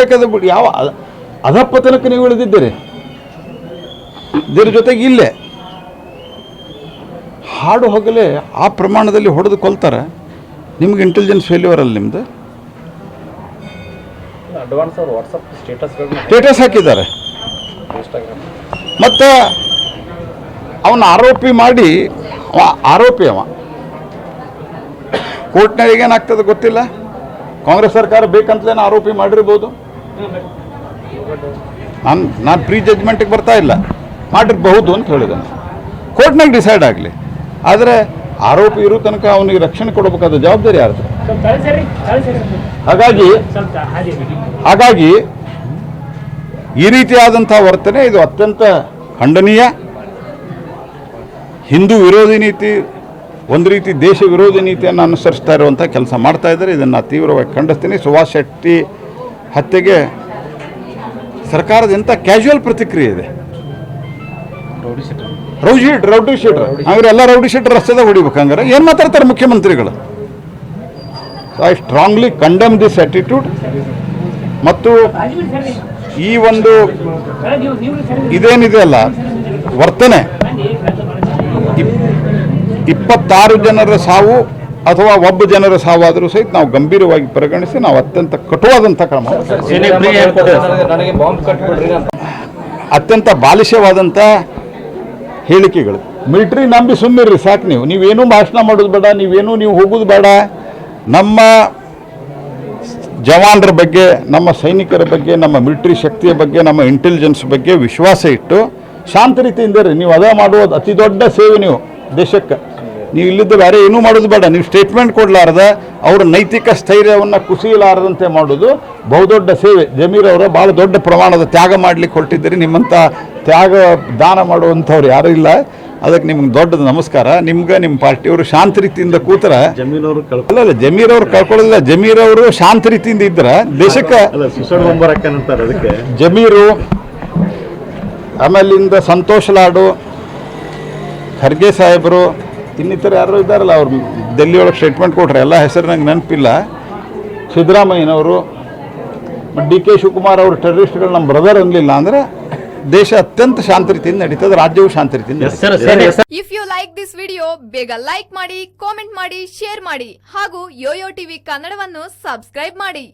ಮಟ್ಟಕ್ಕೆ ಬಿಡಿ. ಯಾವ ಅಧಪ್ಪತನಕ್ಕೆ ಅಧಪತನಕ್ಕೆ ನೀವು ಇಳಿದಿದ್ದೀರಿ? ಇದರ ಜೊತೆಗೆ ಇಲ್ಲೇ ಹಾಡು ಹೋಗಲೇ ಆ ಪ್ರಮಾಣದಲ್ಲಿ ಹೊಡೆದು ಕೊಲ್ತಾರೆ. ನಿಮ್ಗೆ ಇಂಟೆಲಿಜೆನ್ಸ್ ಫೇಲ್ಯೂರ್ ಅಲ್ಲ ನಿಮ್ಮದು ಸ್ಟೇಟಸ್ ಹಾಕಿದ್ದಾರೆ. ಮತ್ತೆ ಮತ್ತು ಅವನ ಆರೋಪಿ ಮಾಡಿ ಅವ ಆರೋಪಿ ಅವ. ಕೋರ್ಟ್ನಾಗ ಏನಾಗ್ತದೆ ಗೊತ್ತಿಲ್ಲ? ಕಾಂಗ್ರೆಸ್ ಸರ್ಕಾರ ಬೇಕಂತಲೇ ಆರೋಪಿ ಮಾಡಿರ್ಬೋದು. ನಾನು ನಾನು ಪ್ರೀ ಜಜ್ಮೆಂಟಿಗೆ ಬರ್ತಾ ಇಲ್ಲ. ಮಾಡಿರಬಹುದು ಅಂತ ಹೇಳಿದ್ದಾನೆ ಕೋರ್ಟ್ನಾಗ ಡಿಸೈಡ್ ಆಗಲಿ. ಆದರೆ ಆರೋಪಿ ಇರೋ ತನಕ ಅವನಿಗೆ ರಕ್ಷಣೆ ಕೊಡಬೇಕಾದ ಜವಾಬ್ದಾರಿ ಯಾರು ಹಾಗಾಗಿ ಹಾಗಾಗಿ ಈ ರೀತಿಯಾದಂಥ ವರ್ತನೆ ಇದು ಅತ್ಯಂತ ಖಂಡನೀಯ. ಹಿಂದೂ ವಿರೋಧಿ ನೀತಿ ಒಂದು ರೀತಿ ದೇಶ ವಿರೋಧಿ ನೀತಿಯನ್ನು ಅನುಸರಿಸ್ತಾ ಇರುವಂಥ ಕೆಲಸ ಮಾಡ್ತಾ ಇದ್ದಾರೆ. ಇದನ್ನು ತೀವ್ರವಾಗಿ ಖಂಡಿಸ್ತೀನಿ. ಸುಭಾಷ್ ಶೆಟ್ಟಿ ಹತ್ಯೆಗೆ ಸರ್ಕಾರದ ಎಂಥ ಕ್ಯಾಶುವಲ್ ಪ್ರತಿಕ್ರಿಯೆ ಇದೆ. ರೌಡಿ ಶೀಟ್ ರೌಡಿ ಶೀಟ್ರ್ ಹಂಗಾರೆ ಎಲ್ಲ ರೌಡಿ ಶೀಟ್ರ್ ರಸ್ತೆದಾಗ ಹೊಡಿಬೇಕು ಹಂಗಾರೆ. ಏನು ಮಾತಾಡ್ತಾರೆ ಮುಖ್ಯಮಂತ್ರಿಗಳು? I strongly condemn this attitude ಮತ್ತು ಈ ಒಂದು ಇದೇನಿದೆ ಅಲ್ಲ ವರ್ತನೆ. ಇಪ್- ಇಪ್ಪತ್ತಾರು ಜನರ ಸಾವು ಅಥವಾ ಒಬ್ಬ ಜನರ ಸಾವಾದರೂ ಸಹಿತ ನಾವು ಗಂಭೀರವಾಗಿ ಪರಿಗಣಿಸಿ ನಾವು ಅತ್ಯಂತ ಕಟುವಾದಂಥ ಕ್ರಮ ನನಗೆ ಬಾಂಬ್ ಕಟ್ಬಿಡ್ರಿ ಅಂತ. ಅತ್ಯಂತ ಬಾಲಿಷ್ಯವಾದಂಥ ಹೇಳಿಕೆಗಳು. ಮಿಲಿಟ್ರಿ ನಂಬಿ ಸುಮ್ಮಿರ್ರಿ ಸಾಕು ನೀವು. ನೀವೇನು ಭಾಷಣ ಮಾಡೋದು ಬೇಡ ನೀವೇನು ನೀವು ಹೋಗೋದು ಬೇಡ. ನಮ್ಮ ಜವಾನರ ಬಗ್ಗೆ ನಮ್ಮ ಸೈನಿಕರ ಬಗ್ಗೆ ನಮ್ಮ ಮಿಲಿಟರಿ ಶಕ್ತಿಯ ಬಗ್ಗೆ ನಮ್ಮ ಇಂಟೆಲಿಜೆನ್ಸ್ ಬಗ್ಗೆ ವಿಶ್ವಾಸ ಇಟ್ಟು ಶಾಂತ ರೀತಿಯಿಂದ ರೀ ನೀವು ಅದ ಮಾಡುವುದು ಅತಿ ದೊಡ್ಡ ಸೇವೆ ನೀವು ದೇಶಕ್ಕೆ. ನೀವು ಇಲ್ಲಿದ್ದ ಬೇರೆ ಏನೂ ಮಾಡೋದು ಬೇಡ. ನೀವು ಸ್ಟೇಟ್ಮೆಂಟ್ ಕೊಡಲಾರ್ದ ಅವರ ನೈತಿಕ ಸ್ಥೈರ್ಯವನ್ನು ಕುಸಿಯಲಾರದಂತೆ ಮಾಡೋದು ಬಹುದೊಡ್ಡ ಸೇವೆ. ಜಮೀರ್ ಅವರು ಭಾಳ ದೊಡ್ಡ ಪ್ರಮಾಣದ ತ್ಯಾಗ ಮಾಡಲಿಕ್ಕೆ ಹೊರಟಿದ್ದೀರಿ. ನಿಮ್ಮಂಥ ತ್ಯಾಗ ದಾನ ಮಾಡುವಂಥವ್ರು ಯಾರೂ ಇಲ್ಲ. ಅದಕ್ಕೆ ನಿಮ್ಗೆ ದೊಡ್ಡದು ನಮಸ್ಕಾರ. ನಿಮ್ಗೆ ನಿಮ್ಮ ಪಾರ್ಟಿಯವರು ಶಾಂತ ರೀತಿಯಿಂದ ಕೂತರ ಜಮೀನ್ ಅವರು ಅಲ್ಲ ಅವರು ಕಳ್ಕೊಳ್ಳೋದಿಲ್ಲ. ಜಮೀರ್ ಅವರು ಶಾಂತ ರೀತಿಯಿಂದ ಇದ್ರ ದೇಶಕ್ಕೆ ಜಮೀರು ಆಮೇಲಿಂದ ಸಂತೋಷ್ ಲಾಡು ಖರ್ಗೆ ಸಾಹೇಬರು ಇನ್ನಿತರ ಯಾರು ಇದ್ದಾರಲ್ಲ ಅವ್ರು ಡೆಲ್ಲಿ ಒಳಗೆ ಸ್ಟೇಟ್ಮೆಂಟ್ ಕೊಟ್ರೆ ಎಲ್ಲ ಹೆಸರು ನಂಗೆ ನೆನಪಿಲ್ಲ. ಸಿದ್ದರಾಮಯ್ಯನವರು ಡಿ ಕೆ ಶಿವಕುಮಾರ್ ಅವರು ಟೆರರಿಸ್ಟ್ಗಳು ನಮ್ಮ ಬ್ರದರ್ ಅನ್ನಲಿಲ್ಲ ಅಂದ್ರೆ ದೇಶ ಅತ್ಯಂತ ಶಾಂತ ರೀತಿಯಿಂದ ನಡೀತದೆ ರಾಜ್ಯವು ಶಾಂತ ರೀತಿಯಿಂದ if you like this video ಬೇಗ ಲೈಕ್ ಮಾಡಿ ಕಾಮೆಂಟ್ ಮಾಡಿ ಶೇರ್ ಮಾಡಿ ಹಾಗೂ ಯೋಯೋ ಟಿವಿ ಕನ್ನಡವನ್ನು ಸಬ್ಸ್ಕ್ರೈಬ್ ಮಾಡಿ.